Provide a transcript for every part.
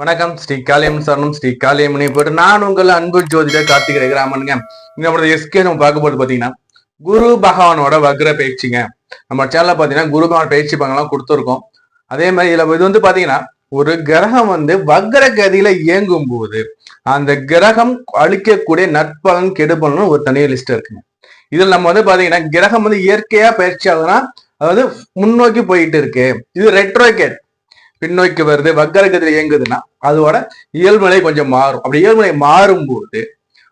வணக்கம். ஸ்ரீ சரணம் ஸ்ரீ காளியம்மனை போட்டு நான் உங்கள் அன்பு ஜோதிட கார்த்திகை ராமனுங்க நம்மளோட எஸ்கே நம்ம பார்க்க போது பாத்தீங்கன்னா குரு பகவானோட வக்ர பயிற்சிங்க நம்ம சேனல்ல பாத்தீங்கன்னா குரு பகவான் பயிற்சி பங்கெல்லாம் கொடுத்துருக்கோம். அதே மாதிரி இதுல இது வந்து பாத்தீங்கன்னா ஒரு கிரகம் வந்து வக்ர கதியில இயங்கும் போது அந்த கிரகம் அழிக்கக்கூடிய நட்பலன் கெடுபலன் ஒரு தனி லிஸ்ட் இருக்குங்க. இதுல நம்ம வந்து பாத்தீங்கன்னா கிரகம் வந்து இயற்கையா பயிற்சி ஆகுதுன்னா அதாவது முன்னோக்கி போயிட்டு இருக்கு. இது ரெட்ரோகேட் பின்னோக்கி வருது வக்கரகத்தில் இயங்குதுன்னா அதோட இயல்புநிலை கொஞ்சம் மாறும். அப்படி இயல்புநிலை மாறும்போது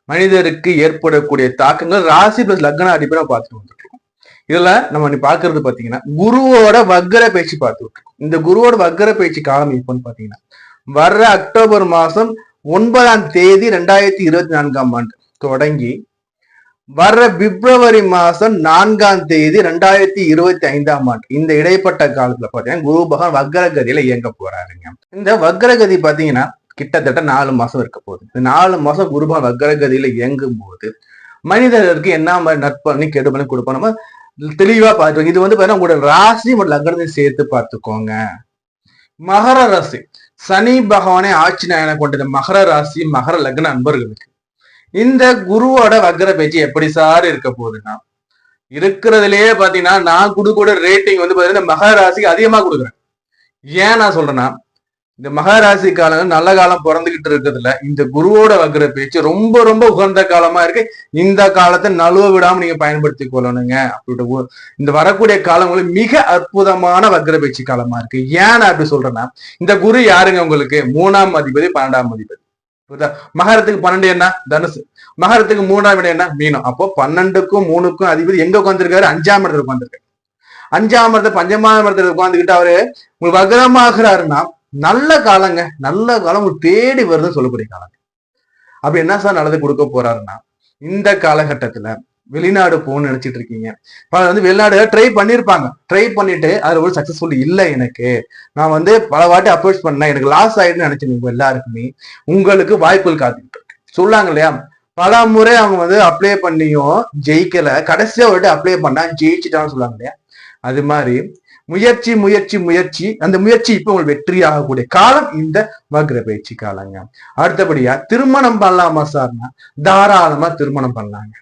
மனிதருக்கு ஏற்படக்கூடிய தாக்கங்கள் ராசி பிளஸ் லக்ன அடிப்படை பார்த்துட்டு வந்துருக்கோம் இதுல நம்ம நீ பாக்குறது பாத்தீங்கன்னா குருவோட வக்கர பேச்சு பார்த்துட்டு இந்த குருவோட வக்கர பயிற்சி காலம் இப்போன்னு பாத்தீங்கன்னா வர்ற அக்டோபர் மாசம் ஒன்பதாம் தேதி ரெண்டாயிரத்தி இருபத்தி நான்காம் ஆண்டு. தொடங்கி வர்ற பிப்ரவரி மாசம் நான்காம் தேதி ரெண்டாயிரத்தி இருபத்தி ஐந்தாம் ஆண்டு. இந்த இடைப்பட்ட காலத்துல பாத்தீங்கன்னா குரு பகவான் வக்ரகதியில இயங்க போறாருங்க. இந்த வக்ரகதி பாத்தீங்கன்னா கிட்டத்தட்ட நாலு மாசம் இருக்க போகுது. இந்த நாலு மாசம் குரு பகவான் வக்ரகதியில இயங்கும் போது மனிதர்களுக்கு என்ன மாதிரி நற்பலனி கெடுபலனி கொடுப்போம் நம்ம தெளிவா பார்த்துக்கோங்க. இது வந்து பாத்தீங்கன்னா உங்களோட ராசி மற்றும் லக்னத்தை சேர்த்து பார்த்துக்கோங்க. மகர ராசி. சனி பகவானே ஆட்சி நாயனை கொண்டது மகர ராசி மகர லக்ன அன்பர்களுக்கு. இந்த குருவோட வக்ர பேச்சு எப்படி சார் இருக்க போகுதுன்னா இருக்கிறதுலயே பாத்தீங்கன்னா நான் கொடுக்கூட ரேட்டிங் வந்து பாத்தீங்கன்னா இந்த மகராசிக்கு அதிகமா கொடுக்குறேன். ஏன் நான் சொல்றேன்னா இந்த மகராசி காலம் நல்ல காலம் பிறந்துகிட்டு இருக்கிறதுல இந்த குருவோட வக்ர பேச்சு ரொம்ப ரொம்ப உகந்த காலமா இருக்கு. இந்த காலத்தை நழுவ விடாம நீங்க பயன்படுத்தி கொள்ளணுங்க. அப்படின்ற இந்த வரக்கூடிய காலங்களும் மிக அற்புதமான வக்ர பேச்சு காலமா இருக்கு. ஏன் நான் அப்படி சொல்றேன்னா இந்த குரு யாருங்க உங்களுக்கு? மூணாம் அதிபதி பன்னெண்டாம் அதிபதி. புரியுதா? மகரத்துக்கு பன்னெண்டு என்ன? தனுசு. மகரத்துக்கு மூணாம் இடம் என்ன? மீனம். அப்போ பன்னெண்டுக்கும் மூணுக்கும் அதிபதி எங்க உட்காந்துருக்காரு அஞ்சாம் இடத்துல உட்காந்துருக்காரு அஞ்சாம் இடத்துல பஞ்சமாம் இடத்துல உட்காந்துக்கிட்டு அவரு உங்களுக்கு வக்ரமாகிறாருன்னா நல்ல காலங்க. நல்ல காலம் உங்களுக்கு தேடி வருதுன்னு சொல்லக்கூடிய காலங்க. அப்படி என்ன சார் நல்லது கொடுக்க போறாருன்னா இந்த காலகட்டத்துல வெளிநாடு போகணும்னு நினைச்சிட்டு இருக்கீங்க. பலர் வந்து வெளிநாடு ட்ரை பண்ணிருப்பாங்க. ட்ரை பண்ணிட்டு அதுல ஒரு சக்சஸ்ஃபுல் இல்லை எனக்கு. நான் வந்து பல வாட்டி அப்ரோச் பண்ணேன். எனக்கு லாஸ் ஆயிடுன்னு நினைச்சேன் எல்லாருக்குமே. உங்களுக்கு வாய்ப்புகள் காத்துக்கிட்டு இருக்கு. சொல்லாங்க இல்லையா? பல முறை அவங்க வந்து அப்ளை பண்ணியும் ஜெயிக்கல. கடைசியா ஒரு அப்ளை பண்ணா ஜெயிச்சுட்டான்னு சொல்லுவாங்க இல்லையா? அது மாதிரி முயற்சி முயற்சி முயற்சி. அந்த முயற்சி இப்ப உங்களுக்கு வெற்றி ஆகக்கூடிய காலம் இந்த வக்ர பயிற்சி காலங்க அடுத்தபடியா திருமணம் பண்ணலாமா சார்னா? தாராளமா திருமணம் பண்ணலாங்க.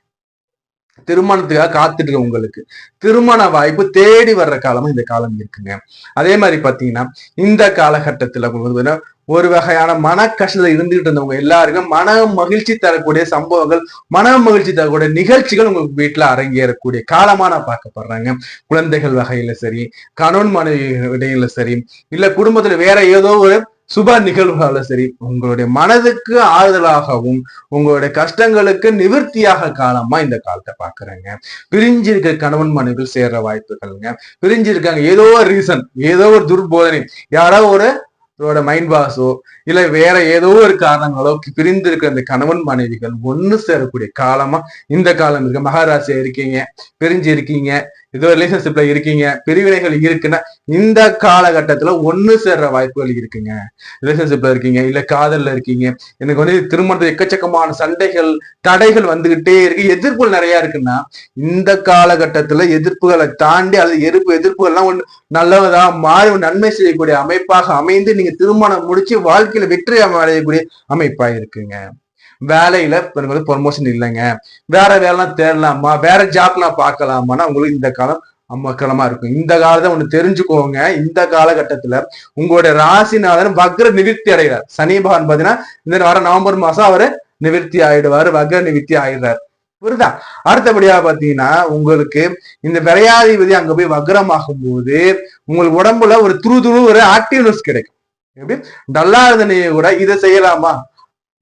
திருமணத்துக்காக காத்துட்டு இருக்க உங்களுக்கு. திருமண வாய்ப்பு தேடி வர்ற காலமும் இந்த காலம் இருக்குங்க. அதே மாதிரி பாத்தீங்கன்னா இந்த காலகட்டத்துல உங்களுக்கு ஒரு வகையான மன கஷ்டத்துல இருந்துகிட்டு இருந்தவங்க எல்லாருக்கும் மன மகிழ்ச்சி தரக்கூடிய சம்பவங்கள் மன மகிழ்ச்சி தரக்கூடிய நிகழ்ச்சிகள் உங்களுக்கு வீட்டுல அரங்கேறக்கூடிய காலமா நான் பார்க்கப்படுறாங்க. குழந்தைகள் வகையில சரி கணவன் மனைவி இடையில சரி இல்ல குடும்பத்துல வேற ஏதோ ஒரு சுப நிகழ்வுகளும் சரி உங்களுடைய மனதுக்கு ஆறுதலாகவும் உங்களுடைய கஷ்டங்களுக்கு நிவர்த்தியாக காலமா இந்த காலத்தை பாக்குறேங்க பிரிஞ்சிருக்க கணவன் மனைவிகள் சேர்ற வாய்ப்புகள்ங்க. பிரிஞ்சிருக்காங்க. ஏதோ ஒரு ரீசன் ஏதோ ஒரு துர்போதனை. யாரோ ஒரு அவரோட மைண்ட் பாஸோ இல்ல வேற ஏதோ ஒரு காரணங்களோ பிரிந்திருக்கிற இந்த கணவன் மனைவிகள் ஒண்ணு சேரக்கூடிய காலமா இந்த காலம் இருக்கு. மகாராசியா இருக்கீங்க பிரிஞ்சு இருக்கீங்க ஏதோ ரிலேஷன்ஷிப்ல இருக்கீங்க பிரிவினைகள் இருக்குன்னா இந்த காலகட்டத்துல ஒண்ணு சேர்ற வாய்ப்புகள் இருக்குங்க. ரிலேஷன்ஷிப்ல இருக்கீங்க இல்ல காதல்ல இருக்கீங்க. எனக்கு வந்து திருமணத்துல எக்கச்சக்கமான சண்டைகள் தடைகள் வந்துகிட்டே இருக்கு. எதிர்ப்புகள் நிறைய இருக்குன்னா இந்த காலகட்டத்துல எதிர்ப்புகளை தாண்டி அல்லது எதிர்ப்பு எதிர்ப்புகள்லாம் ஒன்று நல்லதா மாறி நன்மை செய்யக்கூடிய அமைப்பாக அமைந்து நீங்க திருமணம் முடிச்சு வாழ்க்கையில வெற்றி அடையக்கூடிய அமைப்பா இருக்குங்க. வேலையில எனக்கு வந்து ப்ரொமோஷன் இல்லைங்க. வேற வேலைலாம் தேடலாமா? வேற ஜாப்லாம் பார்க்கலாமான்னா உங்களுக்கு இந்த காலம் அம்மக்களமா இருக்கும் இந்த காலத்தை ஒண்ணு தெரிஞ்சுக்கோங்க. இந்த காலகட்டத்துல உங்களுடைய ராசிநாதன் வக்ர நிவர்த்தி அடைகிறார். சனி பகவான் பாத்தீங்கன்னா இந்த வர நவம்பர் மாசம் அவரு நிவர்த்தி ஆயிடுவாரு வக்ர நிவர்த்தி ஆயிடுறாரு. புரியுதா? அடுத்தபடியா பாத்தீங்கன்னா உங்களுக்கு இந்த விரையாதிபதி அங்க போய் வக்ரமாகும் போது உங்களுக்கு உடம்புல ஒரு துரு துரு ஒரு ஆக்டிவ்னஸ் கிடைக்கும். எப்படி? டல்லா இருந்தனையே கூட இதை செய்யலாமா?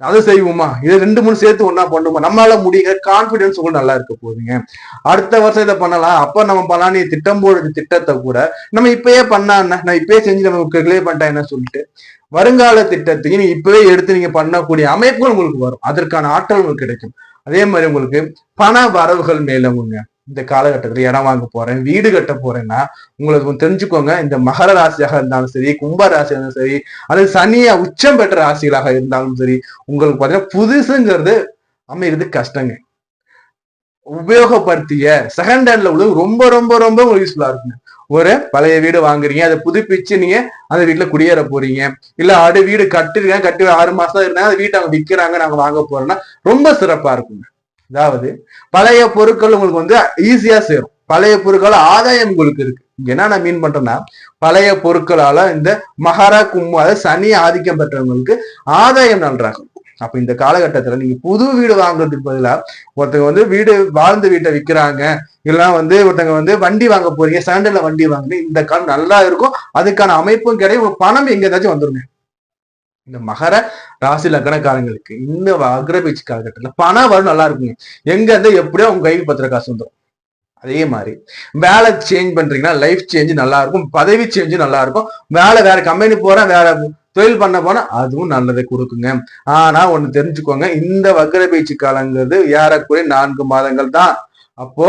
அதை செய்வோமா? இதை ரெண்டு மூணு சேர்த்து ஒன்னா பண்ணுமா? நம்மளால முடியுங்க கான்பிடன்ஸ் கூட நல்லா இருக்க போகுதுங்க. அடுத்த வருஷம் இதை பண்ணலாம். அப்ப நம்ம பண்ணலாம் நீ திட்டம் போடுற திட்டத்தை கூட நம்ம இப்பயே பண்ணா என்ன? நான் இப்பயே செஞ்சு நம்ம கிளியர் பண்ணிட்டேன் என்ன சொல்லிட்டு? வருங்கால திட்டத்தையும் நீங்க இப்பவே எடுத்து நீங்க பண்ணக்கூடிய அமைப்புகள் உங்களுக்கு வரும். அதற்கான ஆற்றல் உங்களுக்கு கிடைக்கும். அதே மாதிரி உங்களுக்கு பண வரவுகள் மேலவுங்க. இந்த காலகட்டத்துல இடம் வாங்க போறேன் வீடு கட்ட போறேன்னா உங்களுக்கு தெரிஞ்சுக்கோங்க. இந்த மகர ராசியாக இருந்தாலும் சரி கும்ப ராசியாக இருந்தாலும் சரி அல்லது சனியா உச்சம் பெற்ற ராசிகளாக இருந்தாலும் சரி உங்களுக்கு பாத்தீங்கன்னா புதுசுங்கிறது அமைகிறது கஷ்டங்க. உபயோகப்படுத்திய செகண்ட் ஹேண்ட்ல உள்ளது ரொம்ப ரொம்ப ரொம்ப யூஸ்ஃபுல்லா இருக்குங்க. ஒரு பழைய வீடு வாங்குறீங்க அதை புதுப்பிச்சு நீங்க அந்த வீட்டுல குடியேற போறீங்க. இல்ல அடு வீடு கட்டிருக்கேன் கட்டி ஆறு மாசம் இருந்தா அந்த வீட்டை அவங்க விற்கிறாங்க நாங்க வாங்க போறோம்னா ரொம்ப சிறப்பா இருக்குங்க. அதாவது பழைய பொருட்கள் உங்களுக்கு வந்து ஈஸியா சேரும். பழைய பொருட்கள் ஆதாயம் உங்களுக்கு இருக்கு. என்ன நான் மீன் பண்றேன்னா பழைய பொருட்களால இந்த மகாரா கும்பு அதாவது சனி ஆதிக்கம் பெற்றவங்களுக்கு ஆதாயம் நன்றாக இருக்கும் அப்ப இந்த காலகட்டத்துல நீங்க புது வீடு வாங்குறதுக்கு பதிலா ஒருத்தங்க வந்து வீடு வாழ்ந்த வீட்டை விக்கிறாங்க. இல்லைன்னா வந்து ஒருத்தங்க வந்து வண்டி வாங்க போறீங்க சாண்டல்ல வண்டி வாங்குறீங்க இந்த காலம் நல்லா இருக்கும். அதுக்கான அமைப்பும் கிடையாது பணம் எங்க ஏதாச்சும் வந்துருங்க. இந்த மகர ராசி லக்னக்காரங்களுக்கு இந்த அக்ரபீச் காலகட்டத்தில் பணம் வரும் நல்லா இருக்குங்க. எங்க இருந்து எப்படியோ உங்க கைக்கு பத்திர காசு வந்துடும் அதே மாதிரி வேலை சேஞ்ச் பண்றீங்கன்னா லைஃப் சேஞ்ச் நல்லா இருக்கும். பதவி சேஞ்ச் நல்லா இருக்கும். வேலை வேற கம்பெனி போறேன் வேற தொழில் பண்ண போனா அதுவும் நல்லதை கொடுக்குங்க. ஆனா ஒண்ணு தெரிஞ்சுக்கோங்க. இந்த வக்ர பயிற்சி காலங்கிறது ஏறக்குறைய நான்கு மாதங்கள் தான். அப்போ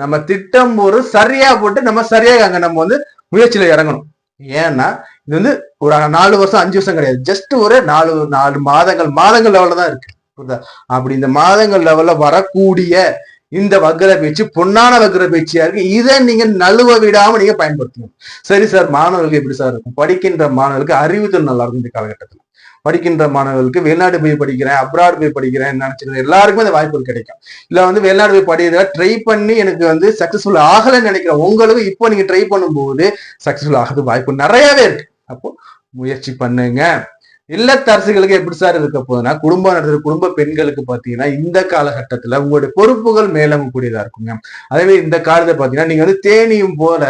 நம்ம திட்டம் ஒரு சரியா போட்டு நம்ம சரியாக அங்க நம்ம வந்து முயற்சியில இறங்கணும். ஏன்னா இது வந்து ஒரு நாலு வருஷம் அஞ்சு வருஷம் கிடையாது. ஜஸ்ட் ஒரு நாலு நாலு மாதங்கள் மாதங்கள் லெவல்ல தான் இருக்கு. புரியுதா? அப்படி இந்த மாதங்கள் லெவல்ல வரக்கூடிய இந்த வக்கர பேச்சு பொன்னான வக்கர பேச்சியா இருக்கு. இதை நீங்க நழுவ விடாம நீங்க பயன்படுத்தணும். சரி சார் மாணவர்களுக்கு எப்படி சார் இருக்கும்? படிக்கின்ற மாணவர்களுக்கு அறிவுத்தல் நல்லா இருக்கும் இந்த காலகட்டத்தில். படிக்கின்ற மாணவர்களுக்கு வெளிநாடு போய் படிக்கிறேன் அப்ராட் போய் படிக்கிறேன் நினைச்சிருக்கேன் எல்லாருக்குமே அந்த வாய்ப்புகள் கிடைக்கும். இல்ல வந்து வெளிநாடு போய் படிக்கிறத ட்ரை பண்ணி எனக்கு வந்து சக்சஸ்ஃபுல் ஆகலைன்னு நினைக்கிறேன். உங்களுக்கு இப்போ நீங்க ட்ரை பண்ணும்போது சக்சஸ்ஃபுல் ஆகிறது வாய்ப்பு நிறையவே இருக்கு. அப்போ முயற்சி பண்ணுங்க. இல்லத்தரசுகளுக்கு எப்படி சார் இருக்க போதுன்னா குடும்பம் நடத்துற குடும்ப பெண்களுக்கு பாத்தீங்கன்னா இந்த காலகட்டத்துல உங்களுடைய பொறுப்புகள் மேலங்கக்கூடியதா இருக்குங்க. அதே மாதிரி இந்த காலத்தை பாத்தீங்கன்னா நீங்க வந்து தேனியும் போல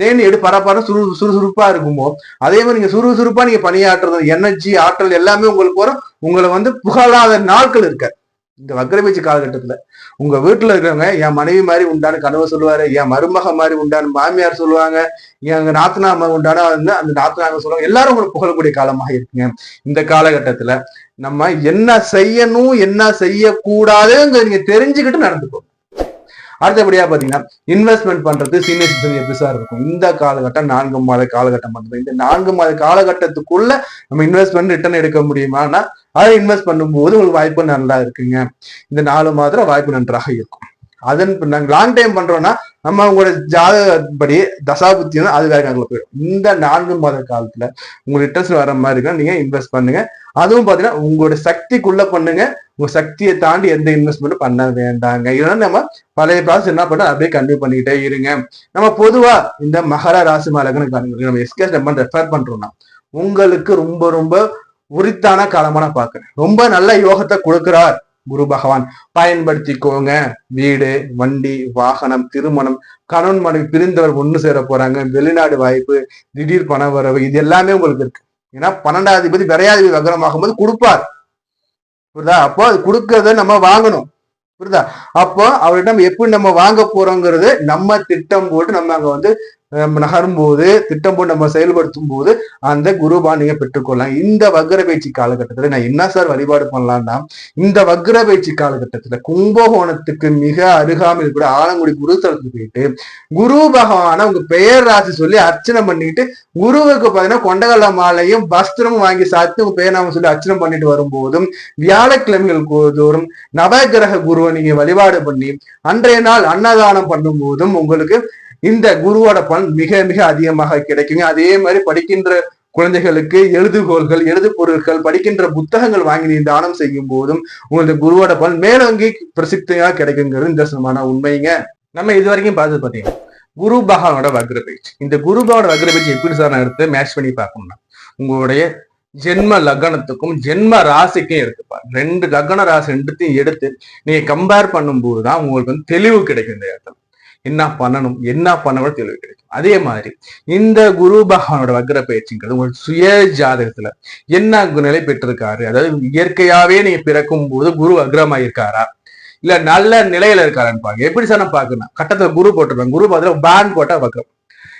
தேனி எடு பரபர சுறு சுறுசுறுப்பா இருக்குமோ? அதே மாதிரி நீங்க சுறுசுறுப்பா நீங்க பணியாற்றுறது எனர்ஜி ஆற்றல் எல்லாமே உங்களுக்கு வரும். உங்களை வந்து புகழாத நாட்கள் இருக்க. இந்த வக்ரபீச்சு காலகட்டத்துல உங்க வீட்டுல இருக்கிறவங்க என் மனைவி மாதிரி உண்டான கனவு சொல்லுவாரு என் மருமக மாதிரி உண்டான மாமியார் சொல்லுவாங்க எங்க நாத்தனா அம்மா உண்டான வந்து அந்த நாத்தனாங்க சொல்லுவாங்க. எல்லாரும் உங்களுக்கு புகழக்கூடிய காலமாக இருக்குங்க. இந்த காலகட்டத்துல நம்ம என்ன செய்யணும் என்ன செய்யக்கூடாதுங்க நீங்க தெரிஞ்சுக்கிட்டு நடந்துக்கோ அடுத்தபடியா பாத்தீங்கன்னா இன்வெஸ்ட்மெண்ட் பண்றது சீனியர் சிட்டிசன் எப்படி இருக்கும்? இந்த காலகட்டம் நான்கு மாத காலகட்டம் மட்டும் இந்த நான்கு மாத காலகட்டத்துக்குள்ள நம்ம இன்வெஸ்ட்மெண்ட் ரிட்டர்ன் எடுக்க முடியுமானா அதை இன்வெஸ்ட் பண்ணும்போது உங்களுக்கு வாய்ப்பு நல்லா இருக்குங்க. இந்த நாலு மாதம் வாய்ப்பு நன்றாக இருக்கும். அதன் நாங்கள் லாங் டைம் பண்றோம்னா நம்ம உங்களோட ஜாதகப்படி தசாபுத்தி அது வேற கணக்கில் போயிடும். இந்த நான்கு மாத காலத்துல உங்களுக்கு ரிட்டர்ன்ஸ் வர மாதிரி இருக்குன்னா நீங்க இன்வெஸ்ட் பண்ணுங்க. அதுவும் பாத்தீங்கன்னா உங்களோட சக்திக்குள்ள பண்ணுங்க. உங்க சக்தியை தாண்டி எந்த இன்வெஸ்ட்மெண்ட்டும் பண்ண வேண்டாங்க. இதெல்லாம் நம்ம பழைய ப்ராசஸ் என்ன பண்ணோம் அப்படியே கண்டினியூ பண்ணிக்கிட்டே இருங்க. நம்ம பொதுவா இந்த மகர ராசி மாலகனுக்கு நம்ம எஸ்கேஸ் நம்ம ரெஃபர் பண்றோம்னா உங்களுக்கு ரொம்ப ரொம்ப உரித்தான காலமான பாக்குறேன். ரொம்ப நல்ல யோகத்தை கொடுக்குறார். குரு பகவான் பயன்படுத்திக்கோங்க. வீடு வண்டி வாகனம் திருமணம் கணவன் மனைவி பிரிந்தவர் ஒண்ணு சேர போறாங்க. வெளிநாடு வாய்ப்பு திடீர் பண வரவு இது எல்லாமே உங்களுக்கு இருக்கு. ஏன்னா பன்னெண்டாதிபதி விரையாதிபதி வக்ரமாகும் போது கொடுப்பார். புரியுதா? அப்போ அது கொடுக்கறத நம்ம வாங்கணும். புரியுதா? அப்போ அவர்கிட்ட நம்ம எப்படி நம்ம வாங்க போறோங்கிறது நம்ம திட்டம் போட்டு நம்ம அங்க வந்து நகரும் போது திட்டம் போட்டு நம்ம செயல்படுத்தும் போது அந்த குருபா நீங்க பெற்றுக்கொள்ளலாம். இந்த வக்ர பயிற்சி காலகட்டத்துல நான் என்ன சார் வழிபாடு பண்ணலாம்னா இந்த வக்ர பயிற்சி காலகட்டத்துல கும்பகோணத்துக்கு மிக அருகாமையில் கூட ஆலங்குடி குருத்தலத்துக்கு போயிட்டு குரு பகவான உங்க பெயர் ராசி சொல்லி அர்ச்சனை பண்ணிட்டு குருவுக்கு பாத்தீங்கன்னா கொண்டகல மாலையும் வஸ்திரமும் வாங்கி சாத்து உங்க பெயர் நாம சொல்லி அர்ச்சனை பண்ணிட்டு வரும்போதும் வியாழக்கிழமைகள் தோறும் நவகிரக குருவை நீங்க வழிபாடு பண்ணி அன்றைய நாள் அன்னதானம் பண்ணும் போதும் உங்களுக்கு இந்த குருவோட பலன் மிக மிக அதிகமாக கிடைக்குங்க. அதே மாதிரி படிக்கின்ற குழந்தைகளுக்கு எழுதுகோள்கள் எழுது பொருட்கள் படிக்கின்ற புத்தகங்கள் வாங்கி நீ தானம் செய்யும் போதும் உங்களுக்கு குருவோட பலன் மேலோங்கி பிரசித்தியாக கிடைக்குங்கிறது இந்த உண்மைங்க. நம்ம இது வரைக்கும் பார்த்து பார்த்தீங்கன்னா குரு பகவானோட வக்ர பயிற்சி இந்த குரு பகவானோட வக்ர பயிற்சி எப்படி சார் நான் எடுத்து மேட்ச் பண்ணி பார்க்கணும்னா உங்களுடைய ஜென்ம லக்னத்துக்கும் ஜென்ம ராசிக்கும் எடுத்துப்பார் ரெண்டு லக்ன ராசி ரெண்டுத்தையும் எடுத்து நீங்க கம்பேர் பண்ணும்போது தான் உங்களுக்கு வந்து தெளிவு கிடைக்கும் இந்த இடத்துல. என்ன பண்ணணும் என்ன பண்ணவோ தெளிவு கிடைக்கும். அதே மாதிரி இந்த குரு பகவானோட வக்ர பயிற்சிங்கிறது உங்கள் சுய ஜாதகத்துல என்ன நிலை பெற்றிருக்காரு? அதாவது இயற்கையாவே நீங்க பிறக்கும் போது குரு வக்ரமா இருக்காரா இல்ல நல்ல நிலையில இருக்காரான்னு பாருங்க. எப்படி சார் நான் பாக்கணும் கட்டத்துல குரு போட்டிருப்பாங்க. குரு பாத்துல பேன் போட்டா வக்ரம்.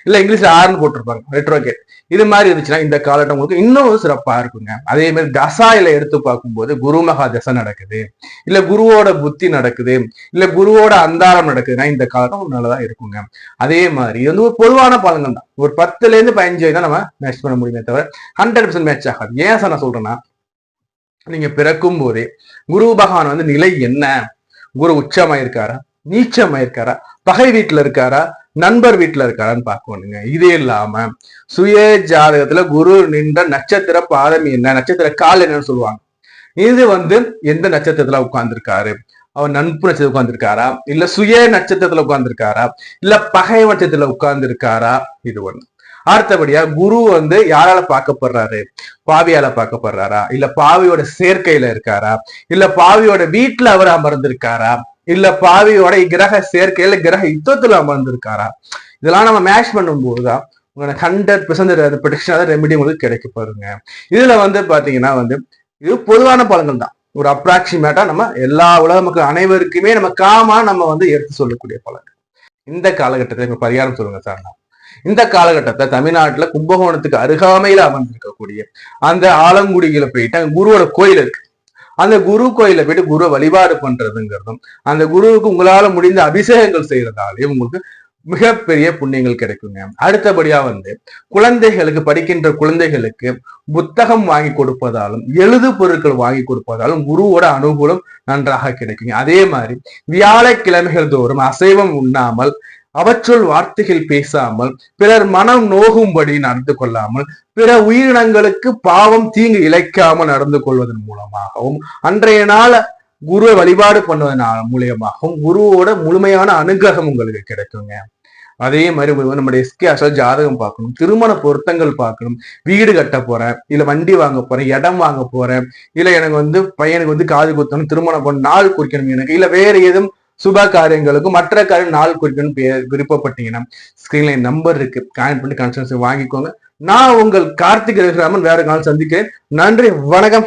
இல்ல இங்கிலீஷ்ல ஆர்னு போட்டிருப்பாங்க ரெட்ரோகேட் இது மாதிரி இருந்துச்சுன்னா இந்த காலகட்டம் உங்களுக்கு இன்னும் சிறப்பா இருக்குங்க. அதே மாதிரி தசாயில எடுத்து பார்க்கும்போது குரு மகா தசை நடக்குது. இல்ல குருவோட புத்தி நடக்குது. இல்ல குருவோட அந்தாரம் நடக்குதுன்னா இந்த காலகட்டம் நல்லதா இருக்குங்க. அதே மாதிரி இது வந்து ஒரு பொதுவான பலன்கள் தான். ஒரு பத்துல இருந்து பதினஞ்சு தான் நம்ம மேட்ச் பண்ண முடியுமே தவிர ஹண்ட்ரட் பர்சன்ட் மேட்ச் ஆகாது. ஏன் சார் நான் சொல்றேன்னா நீங்க பிறக்கும் போதே குரு பகவான் வந்து நிலை என்ன? குரு உச்சமாயிருக்காரா? நீச்சமாயிருக்காரா? இருக்காரா பகை வீட்டுல இருக்காரா? நண்பர் வீட்டுல இருக்காரான்னு பார்க்கணுங்க. இது இல்லாம சுய ஜாதகத்துல குரு நின்ற நட்சத்திர பாதம் என்ன? நட்சத்திர கால் என்னன்னு சொல்லுவாங்க. இது வந்து எந்த நட்சத்திரத்துல உட்கார்ந்துருக்காரு? அவர் நண்பு நட்சத்திரம் உட்கார்ந்துருக்காரா? இல்ல சுய நட்சத்திரத்துல உட்கார்ந்துருக்காரா? இல்ல பகை நட்சத்திரத்துல உட்கார்ந்துருக்காரா? இது ஒண்ணு. அடுத்தபடியா குரு வந்து யாரால பார்க்கப்படுறாரு? பாவியால பார்க்கப்படுறாரா? இல்ல பாவியோட சேர்க்கையில இருக்காரா? இல்ல பாவியோட வீட்டுல அவர் அமர்ந்திருக்காரா? இல்ல பாவியோட கிரக சேர்க்கையில கிரக யுத்தத்துல அமர்ந்திருக்காரா? இதெல்லாம் நம்ம மேட்ச் பண்ணும்போதுதான் உங்களுக்கு ஹண்ட்ரட் பெர்சன்ட் ப்ரொடெக்ஷன் ரெமெடி உங்களுக்கு கிடைக்க பாருங்க. இதுல வந்து பாத்தீங்கன்னா வந்து இது பொதுவான பலன்கள் தான். ஒரு அப்ராக்சிமேட்டா நம்ம எல்லா உலக மக்கள் அனைவருக்குமே நம்ம காமா நம்ம வந்து எடுத்து சொல்லக்கூடிய பலன்கள். இந்த காலகட்டத்தில் இப்ப பரிகாரம் சொல்லுங்க சார் இந்த காலகட்டத்தை தமிழ்நாட்டுல கும்பகோணத்துக்கு அருகாமையில அமர்ந்திருக்கக்கூடிய அந்த ஆலங்குடியில போயிட்டு அங்க குருவோட கோயில் இருக்கு. அந்த குரு கோயில போயிட்டு குருவை வழிபாடு பண்றதுங்கிறதும் அந்த குருவுக்கு உங்களால முடிந்த அபிஷேகங்கள் செய்யறதாலேயும் உங்களுக்கு மிகப்பெரிய புண்ணியங்கள் கிடைக்குங்க. அடுத்தபடியா வந்து குழந்தைகளுக்கு படிக்கின்ற குழந்தைகளுக்கு புத்தகம் வாங்கி கொடுப்பதாலும் எழுது பொருட்கள் வாங்கி கொடுப்பதாலும் குருவோட அனுகூலம் நன்றாக கிடைக்குங்க. அதே மாதிரி வியாழக்கிழமைகள் தோறும் அசைவம் உண்ணாமல் அவற்றுள் வார்த்தைகள் பேசாமல் பிறர் மனம் நோகும்படி நடந்து கொள்ளாமல் பிற உயிரினங்களுக்கு பாவம் தீங்கு இழைக்காமல் நடந்து கொள்வதன் மூலமாகவும் அன்றைய நாள குருவை வழிபாடு பண்ணுவதனால மூலியமாகவும் குருவோட முழுமையான அனுகிரகம் உங்களுக்கு கிடைக்குங்க. அதே மாதிரி நம்முடைய எஸ்கே அசல் ஜாதகம் பார்க்கணும் திருமண பொருத்தங்கள் பார்க்கணும் வீடு கட்ட போறேன் இல்ல வண்டி வாங்க போறேன் இடம் வாங்க போறேன் இல்ல எனக்கு வந்து பையனுக்கு வந்து காது குத்தணும் திருமணம் பண்ண நாள் குறிக்கணும் எனக்கு இல்ல வேற எதுவும் சுப காரியங்களுக்கும் மற்ற காரியம் நாள் குறிக்கணும் விருப்பப்பட்டீங்கன்னா ஸ்கிரீன்ல நம்பர் இருக்கு. காயின் பண்ணி கன்சல்டன்சி வாங்கிக்கோங்க. நான் உங்கள் கார்த்திக் ரகுராமன் வேற காலம் சந்திக்கிறேன். நன்றி வணக்கம்.